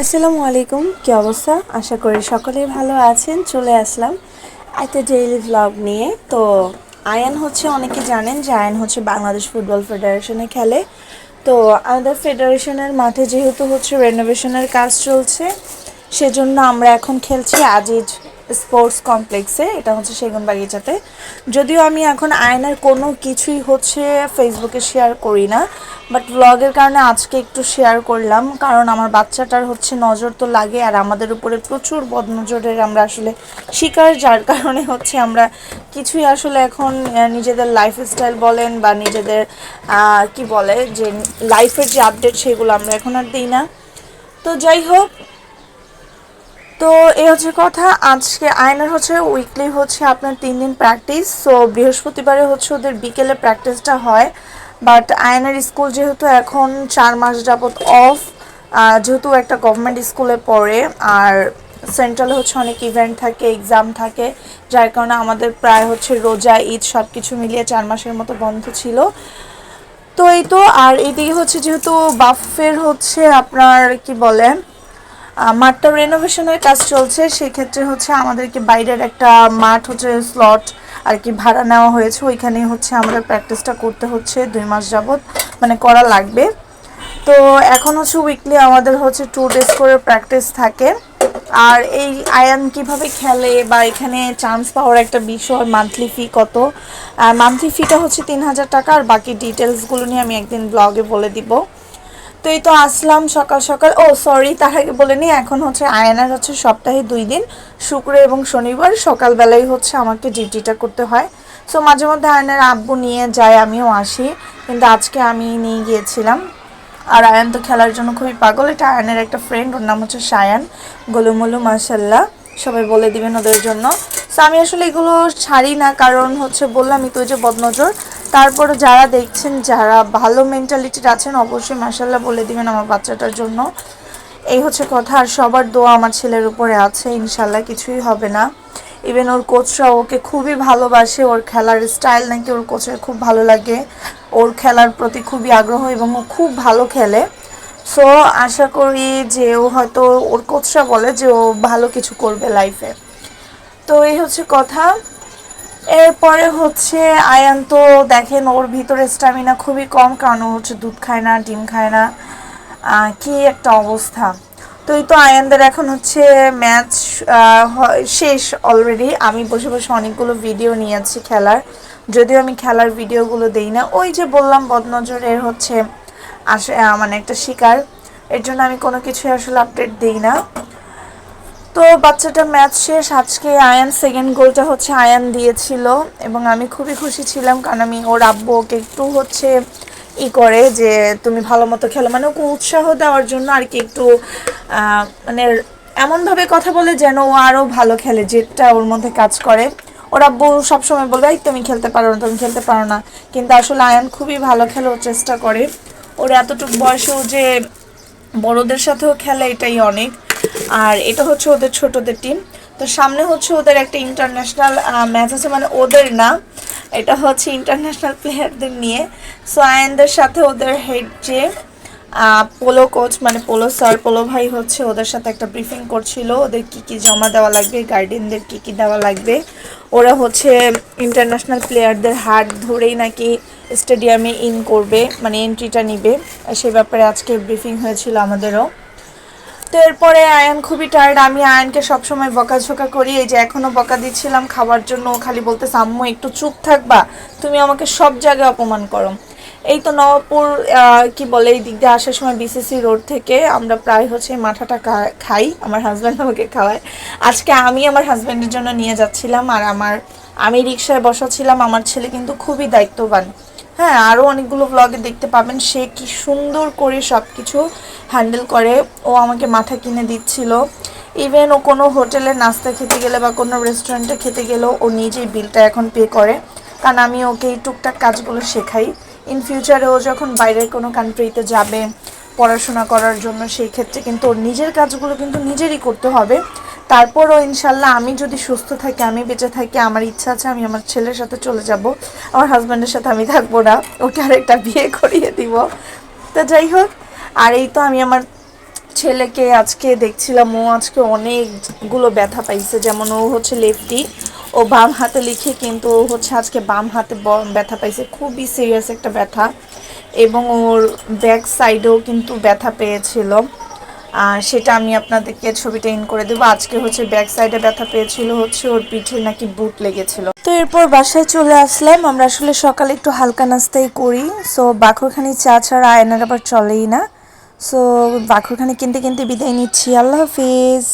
আসসালামু আলাইকুম, কি অবস্থা? আশা করি সকলেই ভালো আছেন। চলে আসলাম একটা ডেইলি ব্লগ নিয়ে। তো আয়ান হচ্ছে, অনেকে জানেন যে আয়ান হচ্ছে বাংলাদেশ ফুটবল ফেডারেশনে খেলে। তো আমাদের ফেডারেশনের মাঠে যেহেতু হচ্ছে রেনোভেশনের কাজ চলছে, সেজন্য আমরা এখন খেলছি আজিজ স্পোর্টস কমপ্লেক্সে, এটা হচ্ছে সেগুন বাগিচাতে যদিও আমি এখন আয়নার কোনো কিছুই হচ্ছে ফেসবুকে শেয়ার করি না বাট ব্লগের কারণে আজকে একটু শেয়ার করলাম, কারণ আমার বাচ্চাটার হচ্ছে নজর তো লাগে, আর আমাদের উপরে প্রচুর বদনজরের আমরা আসলে শিকার, যার কারণে হচ্ছে আমরা কিছুই আসলে এখন নিজেদের লাইফস্টাইল বলেন বা নিজেদের কি বলে, যে লাইফের যে আপডেট সেগুলো আমরা এখন আর দিই না। তো যাই হোক তো এই হচ্ছে কথা। আজকে আয়নার হচ্ছে উইকলি হচ্ছে আপনার তিন দিন প্র্যাকটিস সো বৃহস্পতিবারে হচ্ছে ওদের বিকেলে প্র্যাকটিসটা হয়। বাট আয়নার স্কুল যেহেতু এখন চার মাস যাবৎ অফ যেহেতু একটা গভর্নমেন্ট স্কুলে পড়ে, আর সেন্ট্রালে হচ্ছে অনেক ইভেন্ট থাকে এক্সাম থাকে, যার কারণে আমাদের প্রায় হচ্ছে রোজা, ঈদ সব কিছু মিলিয়ে চার মাসের মতো বন্ধ ছিল। তো এই তো, আর এদিকে হচ্ছে যেহেতু বাফের হচ্ছে আপনার কি বলে মাঠটা রেনোভেশনের কাজ চলছে, সেক্ষেত্রে হচ্ছে আমাদেরকে বাইরের একটা মাঠ হচ্ছে স্লট আর কি ভাড়া নেওয়া হয়েছে। ওইখানে হচ্ছে আমাদের প্র্যাকটিসটা করতে হচ্ছে, দুই মাস যাবৎ মানে করা লাগবে। তো এখন হচ্ছে উইকলি আমাদের হচ্ছে টু ডেজ করে প্র্যাকটিস থাকে। আর এই আয়ান কীভাবে খেলে বা এখানে চান্স পাওয়ার একটা বিষয় মান্থলি ফি কত? মান্থলি ফিটা হচ্ছে তিন হাজার টাকা আর বাকি ডিটেলসগুলো নিয়ে আমি একদিন ব্লগে বলে দিব। তো এই তো আসলাম সকাল সকাল। ও সরি তার আগে বলে নিই এখন হচ্ছে আয়নার হচ্ছে সপ্তাহে দুই দিন, শুক্র এবং শনিবার সকালবেলায় হচ্ছে আমাকে ডিউটিটা করতে হয়। সো মাঝে মধ্যে আয়নার আব্বু নিয়ে যায়, আমিও আসি, কিন্তু আজকে আমি নিয়ে গিয়েছিলাম। আর আয়ান তো খেলার জন্য খুবই পাগল, এটা আয়ানের একটা ফ্রেন্ড ওর নাম হচ্ছে সায়ান। গোলুমলু মাসাল্লাহ সবাই বলে দিবেন ওদের জন্য। সো আমি আসলে এগুলো ছাড়ি না, কারণ হচ্ছে বললাম তো যে বদনজর তারপর যারা দেখছেন, যারা ভালো মেন্টালিটির আছেন, অবশ্যই মাসাল্লাহ বলে দিবেন আমার বাচ্চাটার জন্য। এই হচ্ছে কথা, আর সবার দোয়া আমার ছেলের উপরে আছে ইনশাল্লাহ কিছুই হবে না। ইভেন ওর কোচরা ওকে খুবই ভালোবাসে, ওর খেলার স্টাইল নাকি ওর কোচের খুব ভালো লাগে। ওর খেলার প্রতি খুবই আগ্রহ এবং ও খুব ভালো খেলে। সো আশা করি যে ও হয়তো, ওর কোচরা বলে যে ও ভালো কিছু করবে লাইফে তো এই হচ্ছে কথা। এরপরে হচ্ছে আয়ান তো দেখেন ওর ভিতরে স্ট্যামিনা খুবই কম, কারণ হচ্ছে দুধ খায় না, ডিম খায় না। কি একটা অবস্থা। তো এই তো আয়ানদের এখন হচ্ছে ম্যাচ শেষ অলরেডি আমি বসে বসে অনেকগুলো ভিডিও নিয়েছি খেলার। যদিও আমি খেলার ভিডিওগুলো দেই না। ওই যে বললাম, বদনজরের হচ্ছে আসে মানে একটা শিকার। এর জন্য আমি কোনো কিছুই আসলে আপডেট দিই না। তো বাচ্চাটা ম্যাচ শেষ। আজকে আয়ান সেকেন্ড গোলটা হচ্ছে আয়ান দিয়েছিল এবং আমি খুবই খুশি ছিলাম কারণ আমি ওর আব্বু ওকে একটু হচ্ছে ই করে যে তুমি ভালো মতো খেলো। মানে ওকে উৎসাহ দেওয়ার জন্য আর কি একটু মানে এমনভাবে কথা বলে যেন ও আরও ভালো খেলে, যেটা ওর মধ্যে কাজ করে। ওর আব্বু সবসময় বলবে, "এই তুমি খেলতে পারো না, তুমি খেলতে পারো না। কিন্তু আসলে আয়ান খুবই ভালো খেলে, ও চেষ্টা করে। ওর এতটুকু বয়সেও যে বড়দের সাথেও খেলে, এটাই অনেক। আর এটা হচ্ছে ওদের ছোটদের টিম তো সামনে হচ্ছে ওদের একটা ইন্টারন্যাশনাল ম্যাচ আছে মানে ওদের না, এটা হচ্ছে ইন্টারন্যাশনাল প্লেয়ারদের নিয়ে। সো আয়নদের সাথে ওদের হেড যে পোলো কোচ মানে পোলো স্যার পোলো ভাই হচ্ছে ওদের সাথে একটা ব্রিফিং করছিল। ওদের কি কি জমা দেওয়া লাগবে গার্ডিয়ানদের কি কি দেওয়া লাগবে। ওরা হচ্ছে ইন্টারন্যাশনাল প্লেয়ারদের হাত ধরেই নাকি স্টেডিয়ামে ইন করবে মানে এন্ট্রিটা নিবে। সে ব্যাপারে আজকে ব্রিফিং হয়েছিল আমাদেরও। তো এরপরে আয়ান খুবই টায়ার্ড আমি আয়ানকে সবসময় বকাঝোকা করি এই যে এখনও বকা দিচ্ছিলাম খাবার জন্য খালি বলতে আম্মু একটু চুপ থাকবা তুমি আমাকে সব জায়গায় অপমান করো। এই তো নবাবপুর আহ, কি বলে এই দিক দিয়ে আসার সময় বিসিসি রোড থেকে আমরা প্রায় হচ্ছে মাথাটা খাই আমার হাজব্যান্ড আমাকে খাওয়ায়। আজকে আমি আমার হাজব্যান্ডের জন্য নিয়ে যাচ্ছিলাম আর আমার আমি রিক্সায় বসাছিলাম আমার ছেলে কিন্তু খুবই দায়িত্ববান। হ্যাঁ আরও অনেকগুলো ব্লগে দেখতে পাবেন। সে কি সুন্দর করে সব কিছু হ্যান্ডেল করে। ও আমাকে মাথা কিনে দিচ্ছিল। ইভেন ও কোনো হোটেলে নাস্তা খেতে গেলে বা কোনো রেস্টুরেন্টে খেতে গেলেও ও নিজেই বিলটা এখন পে করে। কারণ আমি ওকে এই টুকটাক কাজগুলো শেখাই। ইন ফিউচারে ও যখন বাইরের কোনো কান্ট্রিতে যাবে পড়াশোনা করার জন্য, সেই ক্ষেত্রে কিন্তু ওর নিজের কাজগুলো কিন্তু নিজেরই করতে হবে। তারপরও ইনশাল্লাহ আমি যদি সুস্থ থাকি, আমি বেঁচে থাকি, আমার ইচ্ছা আছে, আমি আমার ছেলের সাথে চলে যাব। আমার হাজব্যান্ডের সাথে আমি থাকব না, ওকে আরেকটা বিয়ে করিয়ে দিব। তো যাই হোক, আর এই তো আমি আমার ছেলেকে আজকে দেখছিলাম, ও আজকে অনেকগুলো ব্যথা পাইছে। যেমন ও হচ্ছে লেফটি, ও বাম হাতে লিখে কিন্তু ও হচ্ছে আজকে বাম হাতে ব্যথা পাইছে। খুবই সিরিয়াস একটা ব্যথা। এবং ওর ব্যাক সাইডেও কিন্তু ব্যথা পেয়েছিল। আর সেটা আমি আপনাদেরকে ছবিটা ইন করে দেবো। আজকে হচ্ছে ব্যাক সাইডে ব্যথা পেয়েছিল, হচ্ছে ওর পিঠে নাকি বুট লেগেছিল। তো এরপর বাসায় চলে আসলাম। আমরা আসলে সকালে একটু হালকা নাস্তাই করি। সো বাখরখানি চা ছাড়া আয়নার আবার চলেই না। সো বাখরখানি কিনতে কিনতে বিদায় নিচ্ছি। আল্লাহ হাফিজ।